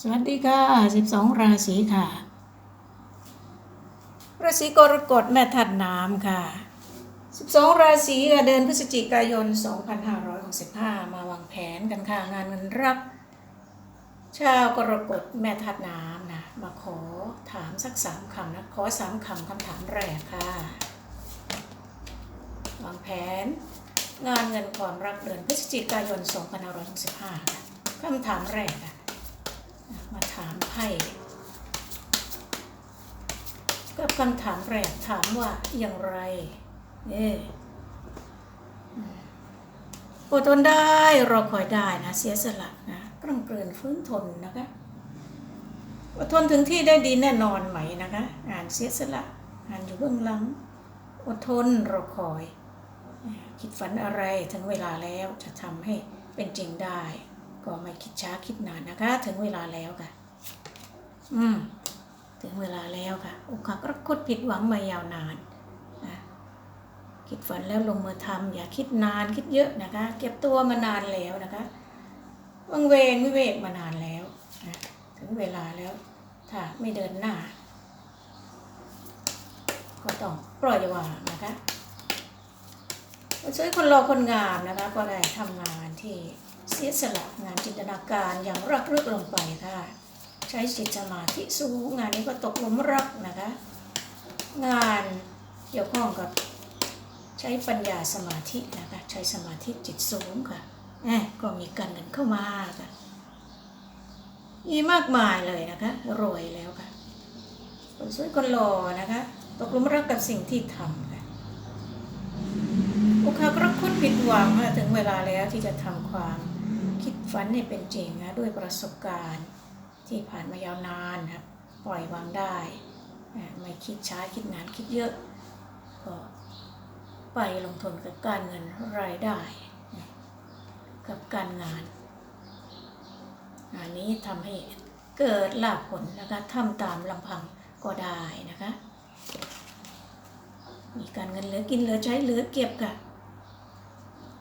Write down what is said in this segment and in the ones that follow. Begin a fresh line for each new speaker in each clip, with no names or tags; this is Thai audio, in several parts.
สวัสดีค่ะ 12 ราศีค่ะ ราศีกรกฎแม่ถัดน้ำค่ะ 12 ราศีค่ะเดือนพฤศจิกายน 2565 มาวางแผนกันค่ะ งานเงินรักชาวกรกฎแม่ถัดน้ำนะ มาขอถามสักสามคำนะ ขอสามคำคำถามแรกค่ะ วางแผน งานเงินความรักเดือนพฤศจิกายน 2565 ค่ะคำถามแรกค่ะ มาถามไพ่กับคำถามแรกถามว่าอย่างไรเอ๊ะอืมอดทนได้รอคอยได้นะ เสียสละนะกลังเกลือนฟื้นทนนะคะอดทนถึงที่ได้ดีแน่นอนไหมนะคะอ่านเสียสละอ่านอยู่เบื้องหลัง อดทนรอคอย คิดฝันอะไรถึงเวลาแล้วจะทำให้เป็นจริงได้ ก็ไม่คิดช้าคิดนานนะคะ ถึงเวลาแล้วค่ะ อืม ถึงเวลาแล้วค่ะอกหักรักคดผิดหวังมายาวนานนะคิดฝันแล้วลงมือทำอย่าคิดนานคิดเยอะนะคะ เก็บตัวมานานแล้วนะคะวังเวงวิเวกมานานแล้วนะถึงเวลาแล้วถ้าไม่เดินหน้า ก็ต้องปล่อยวางนะคะช่วยคนรอคนงามนะคะก็ได้ทำงานที่ เสียสละงานจินตนาการอย่างรักลึกลงไปค่ะ ใช้จิตสมาธิสูงงานนี้ก็ตกหลุมรักนะคะ งานเกี่ยวข้องกับใช้ปัญญาสมาธินะคะ ใช้สมาธิจิตสูงค่ะแหมก็มีการเงินเข้ามาค่ะมีมากมายเลยนะคะรวยแล้วค่ะคนสวยคนหล่อนะคะ ตกหลุมรักกับสิ่งที่ทำค่ะอกหักรักคุดผิดหวังค่ะถึงเวลาแล้วที่จะทำความ ฝันให้เป็นจริงนะด้วยประสบการณ์ที่ผ่านมายาวนานครับปล่อยวางได้ไม่คิดช้าคิดนานคิดเยอะ ก็ไปลงทุนกับการเงินรายได้ กับการงาน อันนี้ทำให้เกิดลาภผลนะคะทำตามลำพังก็ได้นะคะ มีการเงินเหลือกินเหลือใช้เหลือเก็บค่ะ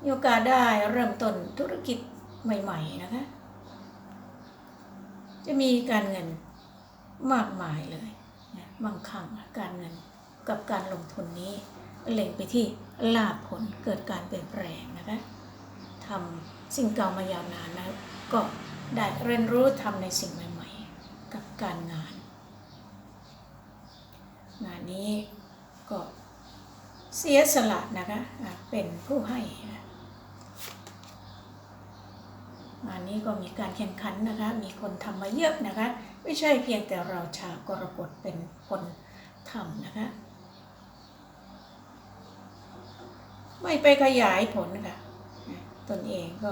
มีโอกาสได้เริ่มต้นธุรกิจ ใหม่ ๆ นะคะ จะมีการเงินมากมายเลยนะมั่งคั่งการเงินกับการลงทุนนี้เล็งไปที่ลาภผลเกิดการเปลี่ยนแปลงนะคะทำสิ่งเก่ามายาวนานแล้วก็ได้เรียนรู้ทำในสิ่งใหม่ ๆ กับการงาน งานนี้ก็เสียสละนะคะเป็นผู้ให้อะ งานนี้ก็มีการแข่งขันนะคะ มีคนทำมาเยอะนะคะ ไม่ใช่เพียงแต่เราชาวกรกฎเป็นคนทำนะคะ ไม่ไปขยายผลค่ะตนเองก็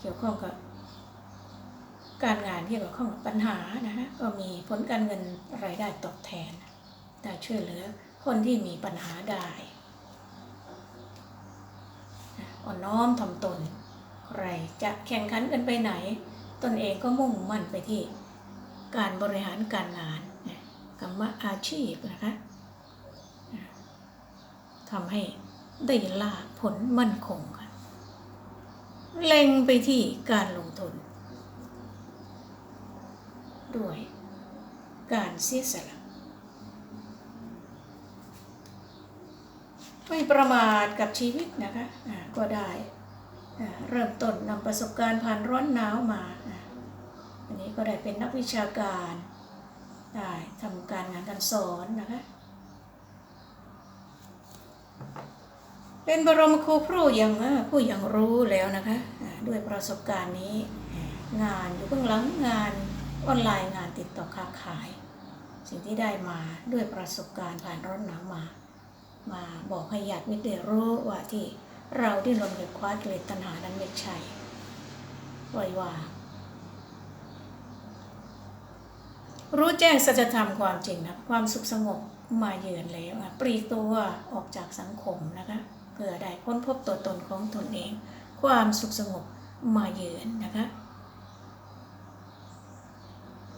เกี่ยวข้องกับการงานที่เกี่ยวข้องกับปัญหานะคะก็มีผลการเงินรายได้ตอบแทนได้ช่วยเหลือคนที่มีปัญหาได้อ่อนน้อมถ่อมตน ใครจะแข่งขันกันไปไหน ตนเองก็มุ่งมั่นไปที่ การบริหารการงานกรรมอาชีพนะคะทำให้ได้ลาผลมั่นคงค่ะเล็งไปที่การลงทุน ด้วยการเสียสละไม่ประมาทกับชีวิตนะคะอ่าก็ได้ เริ่มต้นนำประสบการณ์ผ่านร้อนหนาวมาอันนี้ก็ได้เป็นนักวิชาการได้ทำการงานการสอนนะคะเป็นบรมครูผู้ยังอ่าผู้ยังรู้แล้วนะคะด้วยประสบการณ์นี้ งานอยู่เบื้องหลังงานออนไลน์งานติดต่อค้าขาย สิ่งที่ได้มาด้วยประสบการณ์ผ่านร้อนหนาวมา มาบอกให้ญาติมิตรได้รู้ว่าที่ เราที่ลนกับคว้ากิเลสตัณหานั้นไม่ใช่ปล่อยวางรู้แจ้งสัจธรรมความจริงนะความสุขสงบมาเยือนแล้วอะปรีตัวออกจากสังคมนะคะเพื่อได้ค้นพบตัวตนของตนเอง ความสุขสงบมาเยือนนะคะ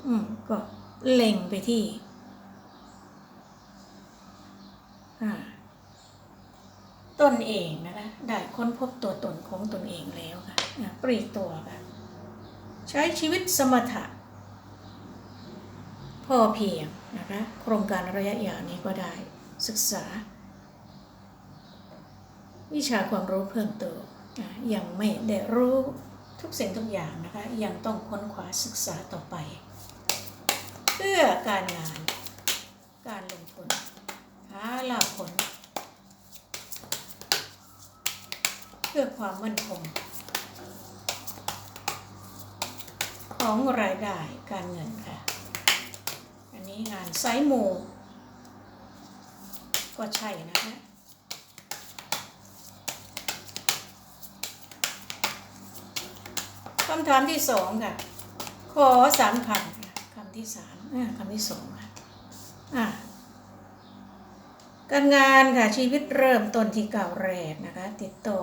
อืมก็เล็งไปที่อ่า ตนเองนะคะได้ค้นพบตัวตนของตนเองแล้วค่ะปรีตัวค่ะใช้ชีวิตสมถะพอเพียงนะคะโครงการระยะยาวนี้ก็ได้ศึกษา วิชาความรู้เพิ่มเติมอะยังไม่ได้รู้ทุกสิ่งทุกอย่างนะคะยังต้องค้นคว้าศึกษาต่อไป เพื่อการงานการลงทุนหาลาผล เพื่อความมั่นคง ของรายได้การเงินค่ะ อันนี้งานไซส์หมู่ก็ใช่นะคะคำถามที่สองค่ะ ขอสามคำค่ะคำที่สามอ่คำที่สองค่ะอ่าการงานค่ะชีวิตเริ่มต้นที่เก่าแรกนะคะ ติดต่อ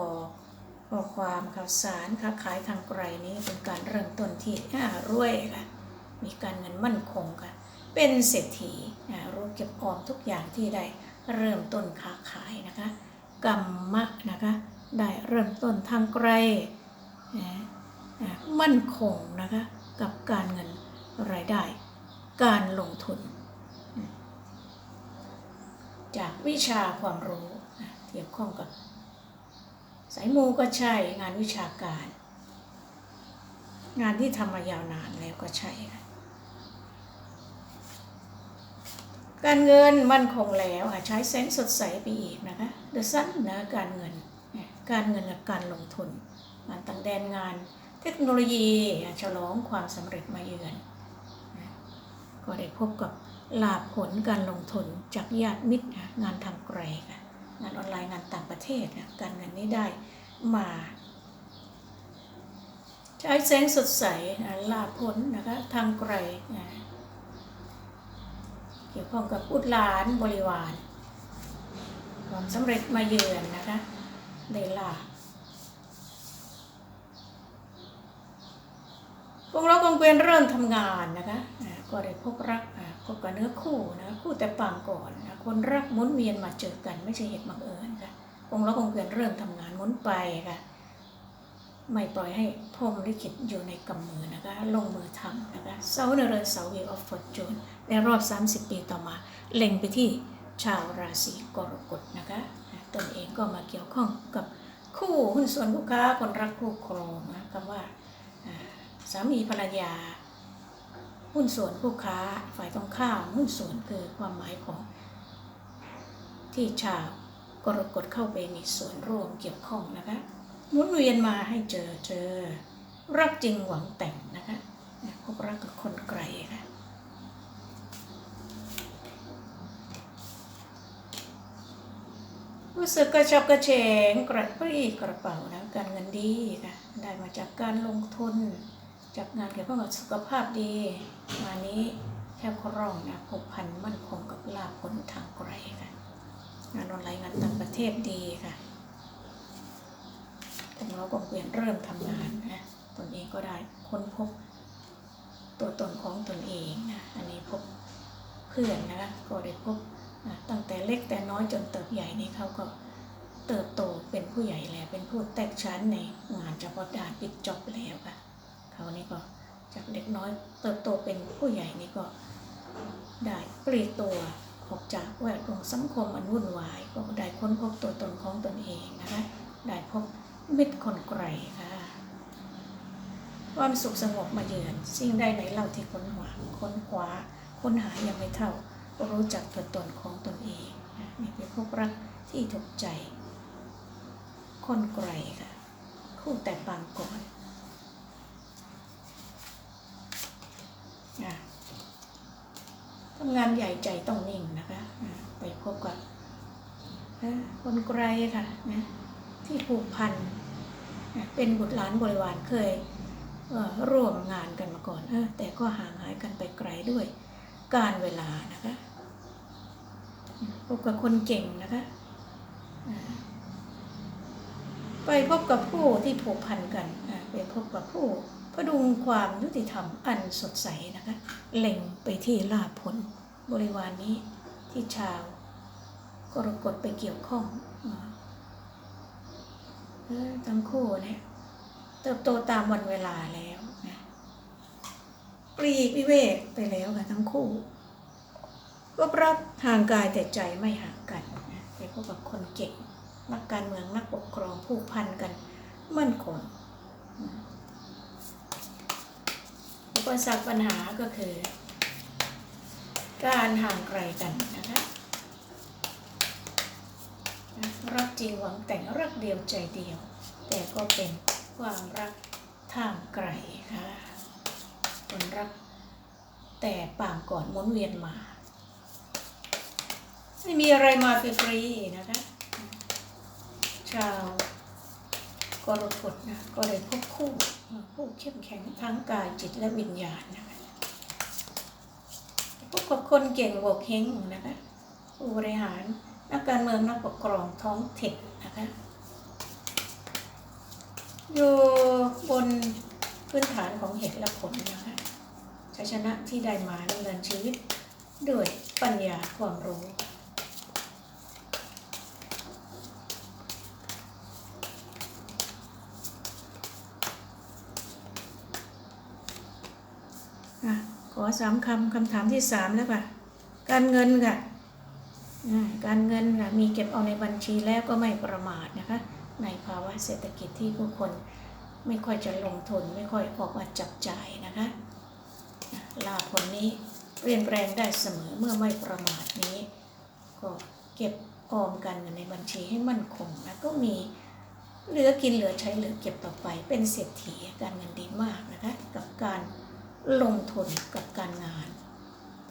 ข้อความข่าวสารค้าขายทางไกลนี้เป็นการเริ่มต้นที่อ่ารวยค่ะ มีการเงินมั่นคงค่ะ เป็นเศรษฐีรู้เก็บออมทุกอย่างที่ได้เริ่มต้นค้าขายนะคะกรรมะนะคะ ได้เริ่มต้นทางไกลนะมั่นคงนะคะกับการเงินรายได้ การลงทุน จากวิชาความรู้เกี่ยวข้องกับายมูก็ใช่ งานวิชาการ งานที่ทำมายาวนานแล้วก็ใช่ การเงินมั่นคงแล้วอะใช้แสงสดใสไปอีกนะคะเดอะซันนะการเงินการเงินกับการลงทุนงานต่างแดนงานเทคโนโลยีฉลองความสำเร็จมาเยือน ก็ได้พบกับลาภผลการลงทุนจากญาติมิตรงานทางไกลค่ะ งานออนไลน์งานต่างประเทศนะการเงินนี้ได้มาใช้แสงสดใสนะลาภผลนะคะทางไกลนะเกี่ยวข้องกับอุดหลานบริวารความสำเร็จมาเยือนนะคะได้ลาพวกเราคงเป็นเริ่มทำงานนะคะก็ได้พบรักพบกับเนื้อคู่นะคู่แต่ปางก่อน คนรักมุนเวียนมาเจอกัน ไม่ใช่เหตุบังเอิญค่ะคงเราคงเป็นเริ่มทำงานมุนไปค่ะไม่ปล่อยให้พรมลิขิตอยู่ในกำมือนะคะ ลงมือทำนะคะเสาเนเรเสาวีออฟฟอร์จูนในรอบ 30 ปีต่อมา เล็งไปที่ชาวราศีกรกฎนะคะตนเองก็มาเกี่ยวข้องกับคู่หุ้นส่วนลูกค้าคนรักคู่ครองนะคำว่าอ่าสามีภรรยา หุ้นส่วนผู้ค้าฝ่ายตรงข้ามหุ้นส่วนคือความหมายของ ที่ชาวกรกฎเข้าไปมีส่วนร่วมเกี่ยวข้องนะคะหมุนเวียนมาให้เจอเจอ รักจริงหวังแต่งนะคะพบรักกับคนไกลค่ะรู้สึกกระชับกระเฉงกระปรี้กระเป๋านะการเงินดีค่ะได้มาจากการลงทุน จากงานเกี่ยวข้องกับสุขภาพดีงานี้แทบคล่องนะผูกพันมั่นคงกับลาภผลทางไกลค่ะ งานออนไลน์งานต่างประเทศดีค่ะผมเราก็เปลี่ยนเริ่มทำงานนะตนเองก็ได้ค้นพบตัวตนของตนเองนะอันนี้พบเพื่อนนะคะก็ได้พบนะตั้งแต่เล็กแต่น้อยจนเติบใหญ่นี่เขาก็เติบโตเป็นผู้ใหญ่แล้ว เป็นผู้แตกชั้นในงานเฉพาะด้านปิดจอบแล้วค่ะเขานี่ก็จากเด็กน้อยเติบโตเป็นผู้ใหญ่นี่ก็ได้ปลีกตัว ออกจากแวดวงสังคมอันวุ่นวายก็ได้ค้นพบตัวตนของตนเองนะคะได้พบมิตรคนไกลค่ะความสุขสงบมาเยือน สิ่งใดไหนเล่าที่ค้นหาค้นคว้าค้นหายังไม่เท่ารู้จักตัวตนของตนเองนะนี่เป็นพบรักที่ถูกใจ คนไกลค่ะ คู่แต่ปางก่อนอะ ทำงานใหญ่ใจต้องนิ่งนะคะ ไปพบกับคนไกลค่ะนะที่ผูกพันเป็นบุตรหลานบริวารเคยเร่วมงานกันมาก่อนเออแต่ก็ห่างหายกันไปไกลด้วยการเวลานะคะพบกับคนเก่งนะคะไปพบกับผู้ที่ผูกพันกัน ไปพบกับผู้ พดุงความยุติธรรมอันสดใสนะคะเล็งไปที่ลาภผลบริวารนนี้ที่ชาวกรกฎไปเกี่ยวข้องอทั้งคู่เนี่ยเติบโตตามวันเวลาแล้วนะปลีกวิเวกไปแล้วค่ะทั้งคู่ก็รักห่างกายแต่ใจไม่ห่างกันนะไปพบกับคนเก่งนักการเมืองนักปกครองผูกพันกันมั่นคงอุ ปสรรคปัญหาก็คือ การห่างไกลกันนะคะรักจริงหวังแต่งรักเดียวใจเดียว แต่ก็เป็นความรักท่ามไกลค่ะคนรักแต่ป่างก่อนหมุนเวียนมา ไม่มีอะไรมาฟรีๆนะคะ ชาว กรกฎนะก็เลยพบคู่ผู้เข้มแข็งทั้งกายจิตและวิญญาณนะคะพบกับคนเก่งโบกเฮงนะคะผู้บริหารนักการเมืองนักปกครองท้องถิ่นนะคะอยู่บนพื้นฐานของเหตุและผลนะคะชัยชนะที่ได้มาดำเนินชีวิตด้วยปัญญาความรู้ อะขอ สามคำคำถามที่สามแล้วค่ะ การเงินค่ะการเงินค่ะมีเก็บเอาในบัญชีแล้วก็ไม่ประมาทนะคะ ในภาวะเศรษฐกิจที่ผู้คนไม่ค่อยจะลงทุนไม่ค่อยออกมาจับจ่ายนะคะ ลาผลนี้เปลี่ยนแปลงได้เสมอเมื่อไม่ประมาทนี้ ก็เก็บออมกันเงินในบัญชีให้มั่นคงนะก็มีเหลือกินเหลือใช้เหลือเก็บต่อไปเป็นเศรษฐีการเงินดีมากนะคะ กับการ ลงทุนกับการงาน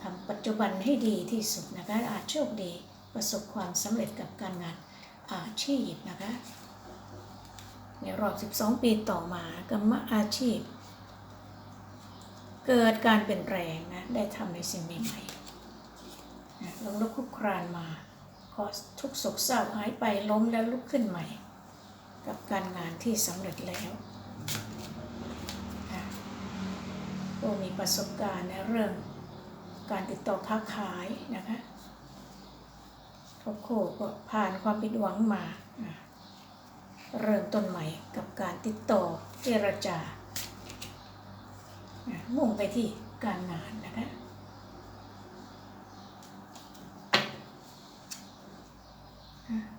ทำปัจจุบันให้ดีที่สุดนะคะอาจโชคดีประสบความสำเร็จกับการงานอาชีพนะคะในรอบ 12 ปีต่อมากรรมอาชีพ เกิดการเปลี่ยนแปลงนะได้ทำในสิ่งใหม่ๆนะลงลุกคุกครานมาขอทุกโศกเศร้าหายไปล้มแล้วลุกขึ้นใหม่ กับการงานที่สำเร็จแล้วนะ ผู้มีประสบการณ์ในเรื่องการติดต่อค้าขายนะคะทุกคู่ก็ผ่านความผิดหวังมา เริ่มต้นใหม่กับการติดต่อเจรจา มุ่งไปที่การงานนะคะ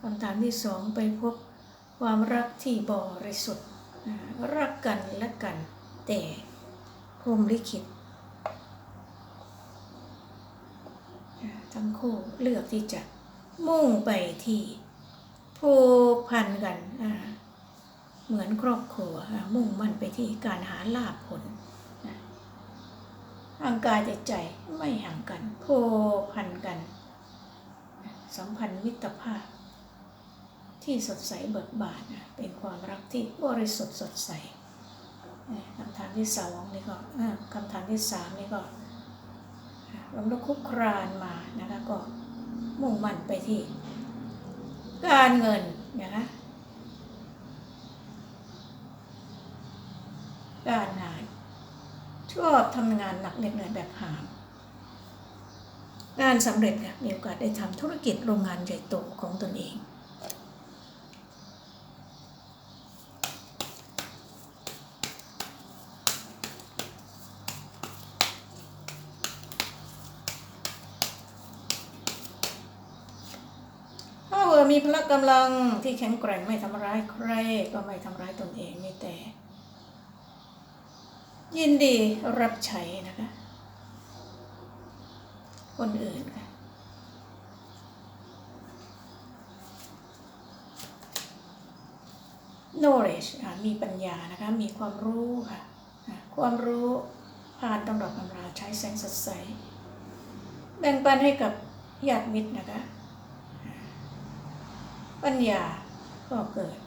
คำถามที่สองไปพบความรักที่บริสุทธิ์รักกันและกันแต่ รมลิขิตทั้งคู่เลือกที่จะมุ่งไปที่ผูกพันกัน เหมือนครอบครัว มุ่งมั่นไปที่การหาลาภผลนะห่างกายแต่ใจไม่ห่างกันผูกพันกัน สัมพันธ์มิตรภาพ ที่สดใสเบิกบานเป็นความรักที่บริสุทธิ์สดใส คำถามที่สองนี่ก็คำถามที่สามนี่ก็ลมลุกคุกครานมานะคะก็มุ่งมั่นไปที่ การเงินนะคะการงานชอบทำงานหนักเหน็ดเหนื่อยแบบหามงานสำเร็จค่ะมีโอกาสได้ทำธุรกิจโรงงานใหญ่โตของตนเอง ถ้าเวอร์มีพละ กำลังที่แข็งแกร่งไม่ทำร้ายใคร ก็ไม่ทำร้ายตนเองมีแต่ ยินดีรับใช้นะคะ คนอื่นค่ะ knowledge มีปัญญานะคะ มีความรู้ค่ะอะ ความรู้ผ่านตำรับตำราใช้แสงสดใส แบ่งปันให้กับญาติมิตรนะคะ ปัญญาก็เกิด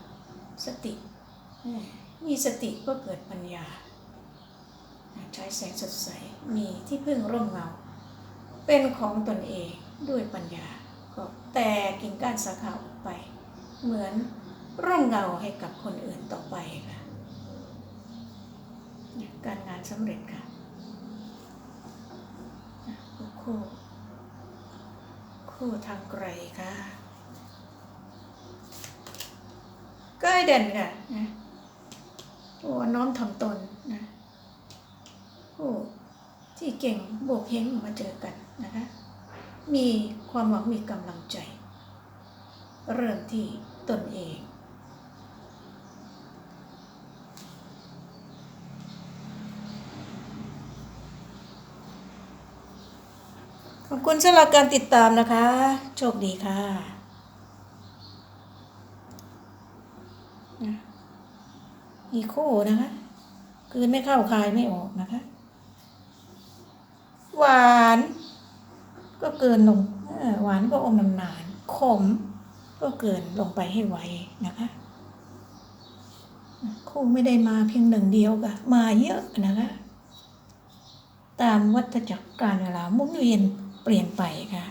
สติมีสติก็เกิดปัญญา ใช้แสงสดใสมีที่พึ่งร่มเงา เป็นของตนเองด้วยปัญญา ก็แต่กิ่งก้านสาขาออกไป เหมือนร่มเงาให้กับคนอื่นต่อไปค่ะการงานสำเร็จค่ะคู่คู่ทางไกลค่ะ ใกล้เด่นค่ะนะโอ้น้อมถ่อมตนนะโอ้ที่เก่งโบกเฮงมาเจอกันนะคะ มีความหวังมีกำลังใจ เริ่มที่ตนเองขอบคุณสำหรับการติดตามนะคะ โชคดีค่ะ นะอีโคนะคะ คืนไม่เข้าคายไม่ออกนะคะ หวาน ก็เกินลงหวานก็อมน้ำนานขม ก็เกินลงไปให้ไวนะคะคู่ไม่ได้มาเพียงหนึ่งเดียวค่ะมาเยอะนะคะ ตามวัฏจักรการเวลาหมุนเวียนเปลี่ยนไปค่ะ